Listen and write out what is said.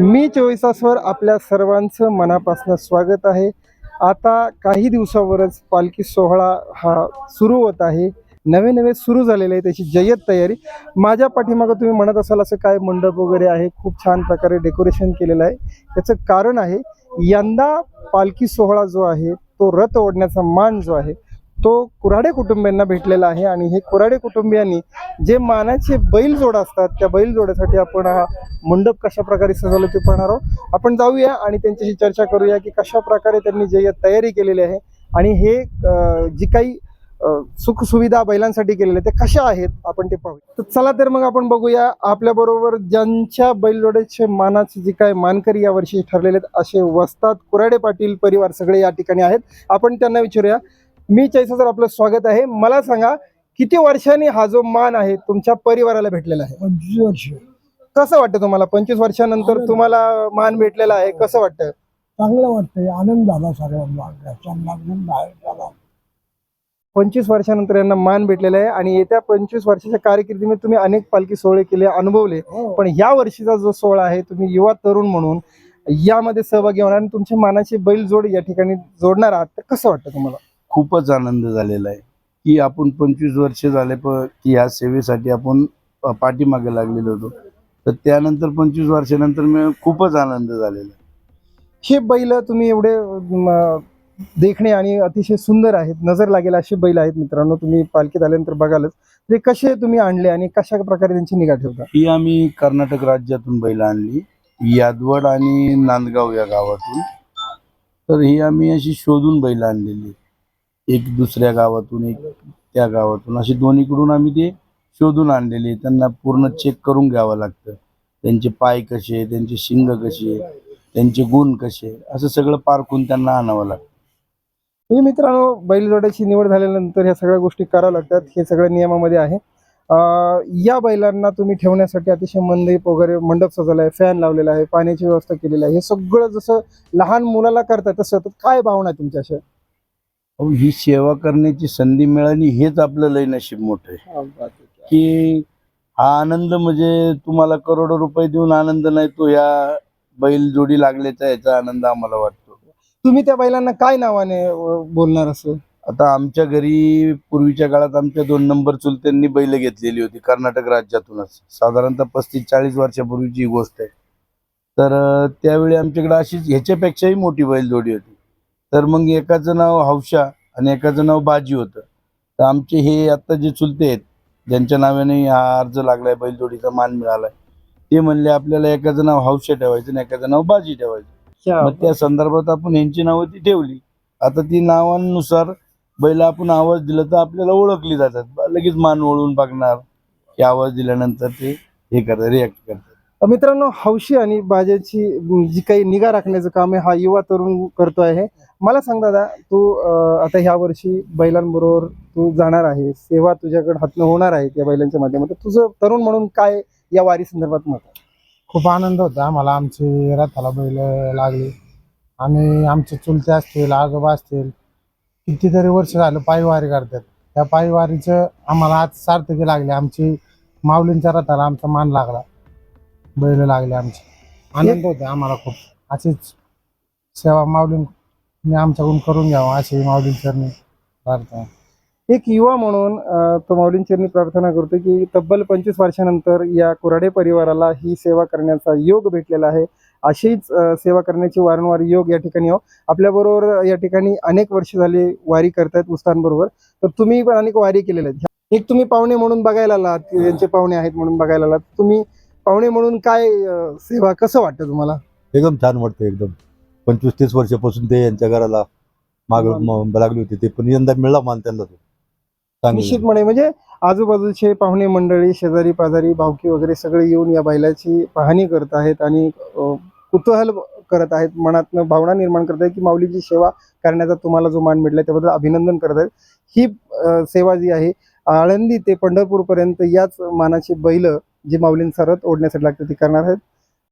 मी चोवीसासवर आपल्या सर्वांचं मनापासून स्वागत आहे. आता काही दिवसावरच पालखी सोहळा हा सुरू होत आहे. नवे नवे सुरू झालेले आहे त्याची जय्यत तयारी. माझ्या पाठीमागं तुम्ही म्हणत असाल असं काय मंडप वगैरे आहे खूप छान प्रकारे डेकोरेशन केलेलं आहे. त्याचं कारण आहे यंदा पालखी सोहळा जो आहे तो रथ ओढण्याचा मान जो आहे तो कुऱ्हाडे कुटुंबियांना भेटलेला आहे आणि हे कुऱ्हाडे कुटुंबियांनी जे मानाचे बैल जोड असतात त्या बैल जोड्यासाठी आपण हा मंडप कशा प्रकारे सजवलं ते पाहणार आहोत. आपण जाऊया आणि त्यांच्याशी चर्चा करूया की कशा प्रकारे त्यांनी जे तयारी केलेली आहे आणि हे जी काही सुख सुविधा बैलांसाठी केलेल्या ते कशा आहेत आपण ते पाहूया. तर चला तर मग आपण बघूया आपल्या बरोबर ज्यांच्या बैलजोड्याचे मानाचे जे काय मानकरी यावर्षी ठरलेले आहेत असे वस्तात कुराडे पाटील परिवार सगळे या ठिकाणी आहेत. आपण त्यांना विचारूया. मी सर आपलं स्वागत आहे. मला सांगा किती वर्षांनी हा जो मान आहे तुमच्या परिवाराला भेटलेला आहे? पंचवीस वर्ष. कसं वाटतं तुम्हाला? पंचवीस वर्षानंतर तुम्हाला मान भेटलेला आहे कसं वाटतं? चांगलं वाटतंय. आनंद झाला सगळ्यांना. पंचवीस वर्षानंतर यांना मान भेटलेला आहे आणि येत्या पंचवीस वर्षाच्या कारकिर्दीमध्ये तुम्ही अनेक पालखी सोहळे केले अनुभवले. पण या वर्षीचा जो सोहळा आहे तुम्ही युवा तरुण म्हणून यामध्ये सहभागी होणार आणि तुमच्या मानाची बैल जोड या ठिकाणी जोडणार आहात. तर कसं वाटतं तुम्हाला? खूपच आनंद झालेला आहे. की आपण पंचवीस वर्ष झाले प की ह्या सेवेसाठी आपण पाठीमागे लागलेलो होतो. तर त्यानंतर पंचवीस वर्षानंतर मी खूपच आनंद झालेला हे बैल तुम्ही एवढे देखणे आणि अतिशय सुंदर आहेत नजर लागेल असे बैल आहेत मित्रांनो तुम्ही पालखीत आल्यानंतर बघालच. ते कसे तुम्ही आणले आणि कशा प्रकारे त्यांची निगा ठेवता? ही आम्ही कर्नाटक राज्यातून बैल आणली यादवड आणि नांदगाव या गावातून. तर ही आम्ही अशी शोधून बैल आणलेली एक दुसऱ्या गावातून एक त्या गावातून. अशी दोन्हीकडून आम्ही ते शोधून आणलेले. त्यांना पूर्ण चेक करून घ्यावं लागतं. त्यांचे पाय कसे त्यांचे शिंग कसे त्यांचे गुण कसे असं सगळं पारखून त्यांना आणावं लागतं. म्हणजे मित्रांनो बैलजोड्याची निवड झाल्यानंतर ह्या सगळ्या गोष्टी कराव्या लागतात. हे सगळ्या नियमामध्ये आहे. या बैलांना तुम्ही ठेवण्यासाठी अतिशय मंदीप वगैरे मंडप सजवला आहे फॅन लावलेला आहे पाण्याची व्यवस्था केलेली आहे. हे सगळं जसं लहान मुलाला करतात तसं तर काय भावना आहे तुमच्या अशा अहो, ही सेवा करण्याची संधी मिळाली हेच आपलं लय नशीब मोठं आहे. की हा आनंद म्हणजे तुम्हाला करोडो रुपये देऊन आनंद नाही तो या बैल जोडी लागल्याचा याचा आनंद आम्हाला वाटतो. तुम्ही त्या बैलांना काय नावाने अं, बोलणार असं? आता आमच्या घरी पूर्वीच्या काळात आमच्या दोन नंबर चुलत्यांनी बैल घेतलेली होती कर्नाटक राज्यातूनच. साधारणतः पस्तीस चाळीस वर्षापूर्वीची ही गोष्ट आहे. तर अं, त्यावेळी आमच्याकडे अशीच ह्याच्यापेक्षाही मोठी बैल जोडी होती. तर मग एकाचं नाव हौशा आणि एकाचं नाव बाजी होतं. तर आमचे हे आता जे चुलते आहेत ज्यांच्या नावाने हा अर्ज लागलाय बैलजोडीचा मान मिळालाय ते म्हणले आपल्याला एकाचं नाव हौशा ठेवायचं आणि एकाचं नाव बाजी ठेवायचं. मग त्या संदर्भात आपण यांची नावं ती ठेवली. आता ती नावांनुसार बैल आपण आवाज दिला तर आपल्याला ओळखली जातात. लगेच मान वळून बघणार की आवाज दिल्यानंतर ते हे करतात रिॲक्ट करतात. मित्रांनो हौशी आणि बाजाची जी काही निगा राखण्याचं काम आहे हा युवा तरुण करतो आहे. मला सांग दादा तू आता ह्या वर्षी बैलांबरोबर तू जाणार आहे सेवा तुझ्याकडे हातनं होणार आहे त्या बैलांच्या माध्यमातून. तुझं तरुण म्हणून काय या वारी संदर्भात मत खूप आनंद होता आम्हाला. आमची रथाला बैल लागली. आणि आमचे चुलते असतील आजोबा असतील कितीतरी वर्ष झालं पायवारी करतात. त्या पायवारीचं आम्हाला आज सार्थकी लागले. आमची माऊलींच्या रथाला आमचा मान लागला. बैल लागले आमचे. आनंद होते आम्हाला खूप. अशीच सेवा माऊलींनी आमच्याकडून करून घ्यावं अशी माऊलींचरणी प्रार्थना. एक युवा म्हणून अं, तो माऊलींचरणी प्रार्थना करतो की तब्बल पंचवीस वर्षानंतर या कुराडे परिवाराला ही सेवा करण्याचा योग भेटलेला आहे. अशीच सेवा करण्याची वारंवार योग या ठिकाणी हो. आपल्याबरोबर या ठिकाणी अनेक वर्ष झाली वारी करतायत उस्तांबरोबर. तर तुम्ही पण अनेक वारी केलेल्या आहेत. एक तुम्ही पाहुणे म्हणून बघायला आलात यांचे पाहुणे आहेत म्हणून बघायला आलात. तुम्ही पाहुणे म्हणून काय अं, सेवा कसं वाटतं तुम्हाला? एकदम छान वाटतं एकदम. पंचवीस तीस वर्षापासून ते यांच्या घराला माग म- लागली होती. ते पण यंदा मिळाला मान त्यांना तो. चांगलं. निश्चितपणे म्हणजे आजूबाजूचे पाहुणे मंडळी शेजारी पाजारी भावकी वगैरे सगळे येऊन या बैलाची पाहणी करत आहेत आणि अ, कुतूहल करत आहेत. मनातनं भावना निर्माण करत आहेत की माऊलीची सेवा करण्याचा तुम्हाला जो मान मिळाला त्याबद्दल अभिनंदन करत आहेत. ही अ, सेवा जी आहे आळंदी ते पंढरपूर पर्यंत याच मानाची बैल जी माऊलींचा रथ ओढण्यासाठी लागते ती करणार आहेत.